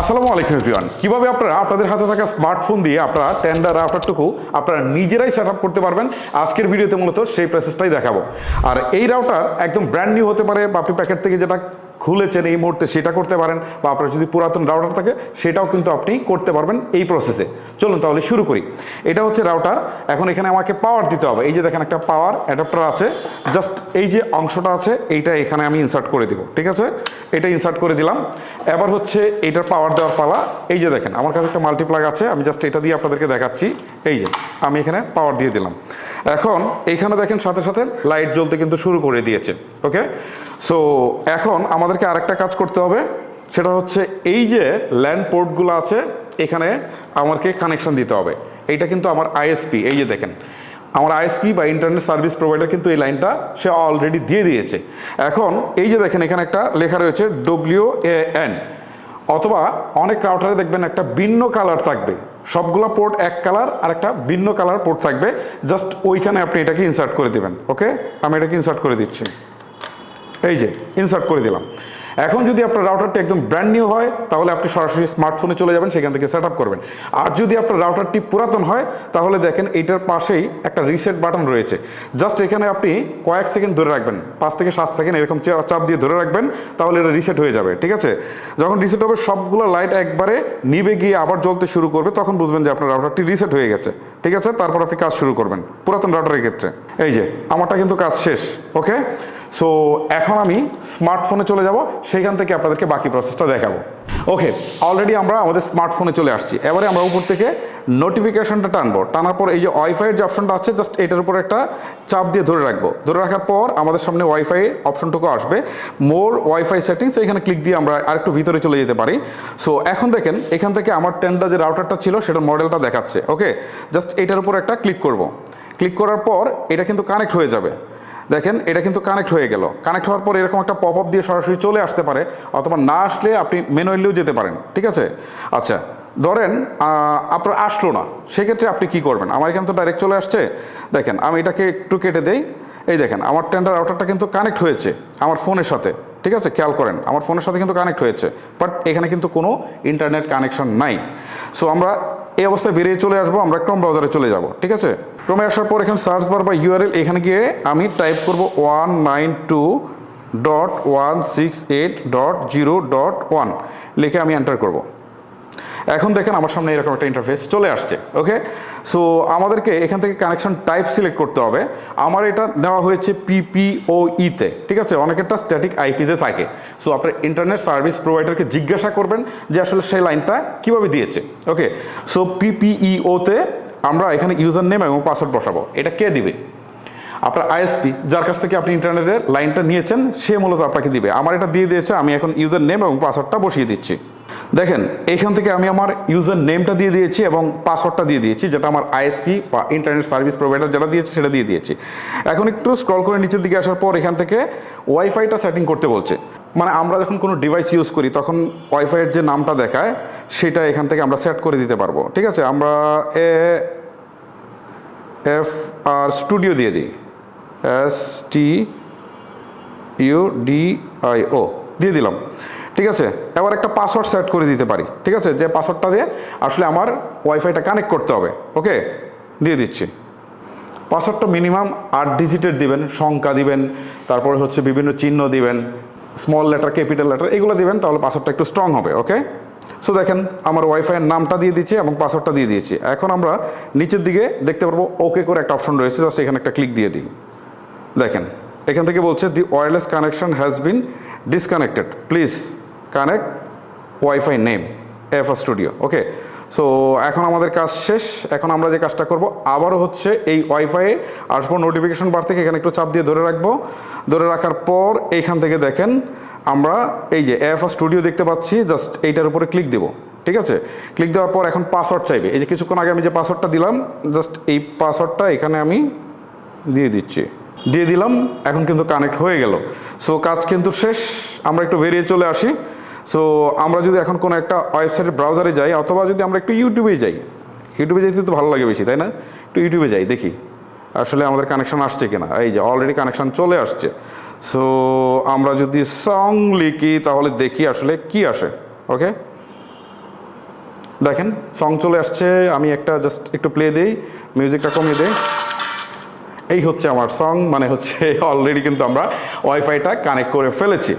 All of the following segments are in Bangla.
আসসালামু আলাইকুম এভরিওয়ান। কীভাবে আপনারা, আপনাদের হাতে থাকা স্মার্টফোন দিয়ে আপনারা টেন্ডার রাউটারটুকু আপনারা নিজেরাই সেট আপ করতে পারবেন, আজকের ভিডিওতে মূলত সেই প্রসেসটাই দেখাবো। আর এই রাউটার একদম ব্র্যান্ড নিউ হতে পারে বা আপনি প্যাকেট থেকে যেটা খুলেছেন এই মুহূর্তে সেটা করতে পারেন বা আপনার যদি পুরাতন রাউটার থাকে, সেটাও কিন্তু আপনি করতে পারবেন এই প্রসেসে চলুন তাহলে শুরু করি। এটা হচ্ছে রাউটার এখন এখানে আমাকে পাওয়ার দিতে হবে। এই যে দেখেন একটা পাওয়ার অ্যাডাপ্টার আছে। জাস্ট এই যে অংশটা আছে, এইটা এখানে আমি ইনসার্ট করে দিব। ঠিক আছে? এটা ইনসার্ট করে দিলাম। এবার হচ্ছে এইটার পাওয়ার দেওয়ার পালা। এই যে দেখেন, আমার কাছে একটা মাল্টিপ্লাগ আছে। আমি জাস্ট এটা দিয়ে আপনাদেরকে দেখাচ্ছি। এই যে, আমি এখানে পাওয়ার দিয়ে দিলাম। এখন এইখানে দেখেন সাথে সাথে লাইট জ্বলতে কিন্তু শুরু করে দিয়েছে। ওকে সো এখন আমাদেরকে আরেকটা কাজ করতে হবে। সেটা হচ্ছে এই যে ল্যান্ড পোর্টগুলো আছে, এখানে আমাকে কানেকশন দিতে হবে। এইটা কিন্তু আমার আইএসপি এই যে দেখেন। আমার আইএসপি বা ইন্টারনেট সার্ভিস প্রোভাইডার কিন্তু এই লাইনটা সে অলরেডি দিয়ে দিয়েছে। এখন এই যে দেখেন, এখানে একটা লেখা রয়েছে ডব্লিউ এ এন অথবা অনেক রাউটারে দেখবেন একটা ভিন্ন কালার থাকবে। সবগুলো পোর্ট এক কালার আর একটা ভিন্ন কালার পোর্ট থাকবে। জাস্ট ওইখানে আপনি এটাকে ইনসার্ট করে দেবেন ওকে আমি এটাকে ইনসার্ট করে দিচ্ছি। এই যে ইনসার্ট করে দিলাম। এখন যদি আপনার রাউটারটি একদম ব্র্যান্ড নিউ হয়, তাহলে আপনি সরাসরি স্মার্টফোনে চলে যাবেন, সেখান থেকে সেট করবেন। আর যদি আপনার রাউটারটি পুরাতন হয়, তাহলে দেখেন এইটার পাশেই একটা রিসেট বাটন রয়েছে। জাস্ট এখানে আপনি কয়েক সেকেন্ড ধরে রাখবেন, পাঁচ থেকে সাত সেকেন্ড এরকম চাপ দিয়ে ধরে রাখবেন, তাহলে এটা রিসেট হয়ে যাবে, ঠিক আছে? যখন রিসেট হবে, সবগুলো লাইট একবারে নিবে গিয়ে আবার জ্বলতে শুরু করবে, তখন বুঝবেন যে আপনার রাউটারটি রিসেট হয়ে গেছে। ঠিক আছে? তারপর আপনি কাজ শুরু করবেন, পুরাতন রাউটারের ক্ষেত্রে। এই যে, আমারটা কিন্তু কাজ শেষ, ওকে? সো এখন আমি স্মার্টফোনে চলে যাব, সেইখান থেকে আপনাদেরকে বাকি প্রসেসটা দেখাবো। ওকে অলরেডি আমরা আমাদের স্মার্টফোনে চলে আসছি। এবারে আমরা উপর থেকে নোটিফিকেশনটা টানবো। টানার পর এই যে ওয়াইফাইয়ের যে অপশনটা আছে জাস্ট এটার উপর একটা চাপ দিয়ে ধরে রাখব। ধরে রাখার পর আমাদের সামনে ওয়াইফাই অপশনটুকু আসবে। মোর ওয়াইফাই সেটিংস এখানে ক্লিক দিয়ে আমরা আরেকটু ভিতরে চলে যেতে পারি। সো এখন দেখেন, এখান থেকে আমার টেনটা যে রাউটারটা ছিল, সেটার মডেলটা দেখাচ্ছে। ওকে জাস্ট এটার উপর একটা ক্লিক করব। ক্লিক করার পর এটা কিন্তু কানেক্ট হয়ে যাবে। দেখেন, এটা কিন্তু কানেক্ট হয়ে গেল। কানেক্ট হওয়ার পর এরকম একটা পপ আপ দিয়ে সরাসরি চলে আসতে পারে, অথবা না আসলে আপনি ম্যানুয়ালিও যেতে পারেন, ঠিক আছে? আচ্ছা ধরেন আপনার আসলো না, সেক্ষেত্রে আপনি কি করবেন? আমার এখানে তো ডাইরেক্ট চলে আসছে। দেখেন, আমি এটাকে একটু কেটে দেই। এই দেখেন, আমার টেন্ডার আউটারটা কিন্তু কানেক্ট হয়েছে আমার ফোনের সাথে, ঠিক আছে? খেয়াল করেন, আমার ফোনের সাথে কিন্তু কানেক্ট হয়েছে বাট এখানে কিন্তু কোনো ইন্টারনেট কানেকশন নাই। সো আমরা এই অবস্থায় বেরিয়ে চলে আসব, আমরা ক্রম ব্রাউজারে চলে যাব, ঠিক আছে? ক্রমে আসার পর এখানে সার্চ বার বা ইউআরএল এখানে গিয়ে আমি টাইপ করব one nine two dot one six eight dot zero dot one লিখে আমি এন্টার করব। এখন দেখেন আমার সামনে এরকম একটা ইন্টারফেস চলে আসছে ওকে সো আমাদেরকে এখান থেকে কানেকশন টাইপ সিলেক্ট করতে হবে। আমার এটা দেওয়া হয়েছে পিপিওইতে ঠিক আছে? অনেকেরটা স্ট্যাটিক আইপিতে থাকে। সো আপনার ইন্টারনেট সার্ভিস প্রোভাইডারকে জিজ্ঞাসা করবেন যে আসলে সেই লাইনটা কীভাবে দিয়েছে ওকে সো পিপিইওতে আমরা এখানে ইউজার নেম এবং পাসওয়ার্ড বসাবো। এটা কে দিবে? আপনার আইএসপি যার কাছ থেকে আপনি ইন্টারনেটের লাইনটা নিয়েছেন, সে মূলত আপনাকে দিবে। আমার এটা দিয়ে দিয়েছে, আমি এখন ইউজার নেম এবং পাসওয়ার্ডটা বসিয়ে দিচ্ছি। দেখেন, এখান থেকে আমি আমার ইউজার নেমটা দিয়ে দিয়েছি এবং পাসওয়ার্ডটা দিয়ে দিয়েছি, যেটা আমার আইএসপি বা ইন্টারনেট সার্ভিস প্রোভাইডার যেটা দিয়েছে সেটা দিয়ে দিয়েছি। এখন একটু স্ক্রল করে নিচের দিকে আসার পর এখান থেকে ওয়াইফাইটা সেটিং করতে বলছে। মানে আমরা যখন কোনো ডিভাইস ইউজ করি, তখন ওয়াইফাইয়ের যে নামটা দেখায়, সেটা এখান থেকে আমরা সেট করে দিতে পারব। ঠিক আছে? আমরা এ, এফ, আর স্টুডিও দিয়ে দিই। S T U D I O দিয়ে দিলাম। ঠিক আছে? এবার একটা পাসওয়ার্ড সেট করে দিতে পারি। ঠিক আছে? যে পাসওয়ার্ডটা দিয়ে আসলে আমার ওয়াইফাইটা কানেক্ট করতে হবে। ওকে? দিয়ে দিচ্ছি। পাসওয়ার্ডটা মিনিমাম আট ডিজিটের দিবেন, সংখ্যা দিবেন, তারপরে হচ্ছে বিভিন্ন চিহ্ন দিবেন স্মল লেটার ক্যাপিটাল লেটার এগুলো দিবেন, তাহলে পাসওয়ার্ডটা একটু স্ট্রং হবে, ওকে? সো দেখেন, আমার ওয়াইফাইয়ের নামটা দিয়ে দিচ্ছি এবং পাসওয়ার্ডটা দিয়ে দিয়েছি। এখন আমরা নিচের দিকে দেখতে পারব ওকে করে একটা অপশন রয়েছে। জাস্ট এখানে একটা ক্লিক দিয়ে দিই। দেখেন, এখান থেকে বলছে the wireless connection has been disconnected please connect wifi name F studio okay so এখন আমাদের কাজ শেষ, এখন আমরা যে কাজটা করব, আবারও হচ্ছে এই ওয়াইফাই আসব নোটিফিকেশন বার থেকে এখানে একটু চাপ দিয়ে ধরে রাখব। ধরে রাখার পর এইখান থেকে দেখেন, আমরা এই যে এফ স্টুডিও দেখতে পাচ্ছি জাস্ট এইটার উপরে ক্লিক দেবো, ঠিক আছে? ক্লিক দেওয়ার পর এখন পাসওয়ার্ড চাইবে। এই যে কিছুক্ষণ আগে আমি যে পাসওয়ার্ডটা দিলাম জাস্ট এই পাসওয়ার্ডটা এখানে আমি দিয়ে দিচ্ছি। দিয়ে দিলাম, এখন কিন্তু কানেক্ট হয়ে গেল। সো কাজ কিন্তু শেষ, আমরা একটু বেরিয়ে চলে আসি। সো আমরা যদি এখন কোনো একটা ওয়েবসাইটের ব্রাউজারে যাই, অথবা যদি আমরা একটু ইউটিউবে যাই ইউটিউবে যেতে তো ভালো লাগে বেশি, তাই না? একটু ইউটিউবে যাই, দেখি আসলে আমাদের কানেকশন আসছে কিনা। এই যে অলরেডি কানেকশন চলে আসছে। সো আমরা যদি সং লিখি, তাহলে দেখি আসলে কি আসে ওকে দেখেন সং চলে আসছে, আমি একটা জাস্ট একটু প্লে দিই মিউজিকটা কমিয়ে দিই। এই হচ্ছে আমার সং মানে হচ্ছে অলরেডি কিন্তু আমরা ওয়াইফাইটা কানেক্ট করে ফেলেছি।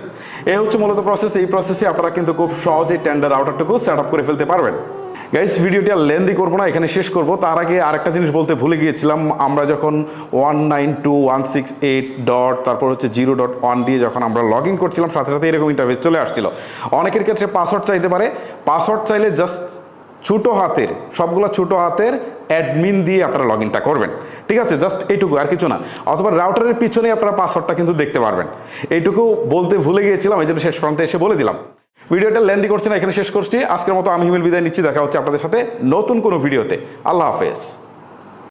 এই হচ্ছে মূলত প্রসেস এই প্রসেসে আপনারা কিন্তু খুব সহজেই টেন্ডার আউটারটুকু সেট আপ করে ফেলতে পারবেন। গাইস ভিডিওটি লেন্দি করব না, এখানে শেষ করব। তার আগে আরেকটা জিনিস বলতে ভুলে গিয়েছিলাম, আমরা যখন one nine two one six eight dot তারপর হচ্ছে জিরো ডট ওয়ান দিয়ে যখন আমরা লগ ইন করছিলাম, সাথে সাথে এরকম ইন্টারভেস চলে আসছিল। অনেকের ক্ষেত্রে পাসওয়ার্ড চাইতে পারে পাসওয়ার্ড চাইলে জাস্ট ছোটো হাতের, সবগুলো ছোটো হাতের অ্যাডমিন দিয়ে আপনারা লগ ইনটা করবেন। ঠিক আছে? জাস্ট এইটুকু, আর কিছু না। অথবা রাউটারের পিছনে আপনারা পাসওয়ার্ডটা কিন্তু দেখতে পারবেন। এইটুকু বলতে ভুলে গিয়েছিলাম, এই জন্য শেষ প্রান্তে এসে বলে দিলাম। ভিডিওটা লেন্দি করছি না, এখানে শেষ করছি। আজকের মতো আমি হিমেল বিদায় নিচ্ছি, দেখা হচ্ছে আপনাদের সাথে নতুন কোনো ভিডিওতে। আল্লাহ হাফেজ।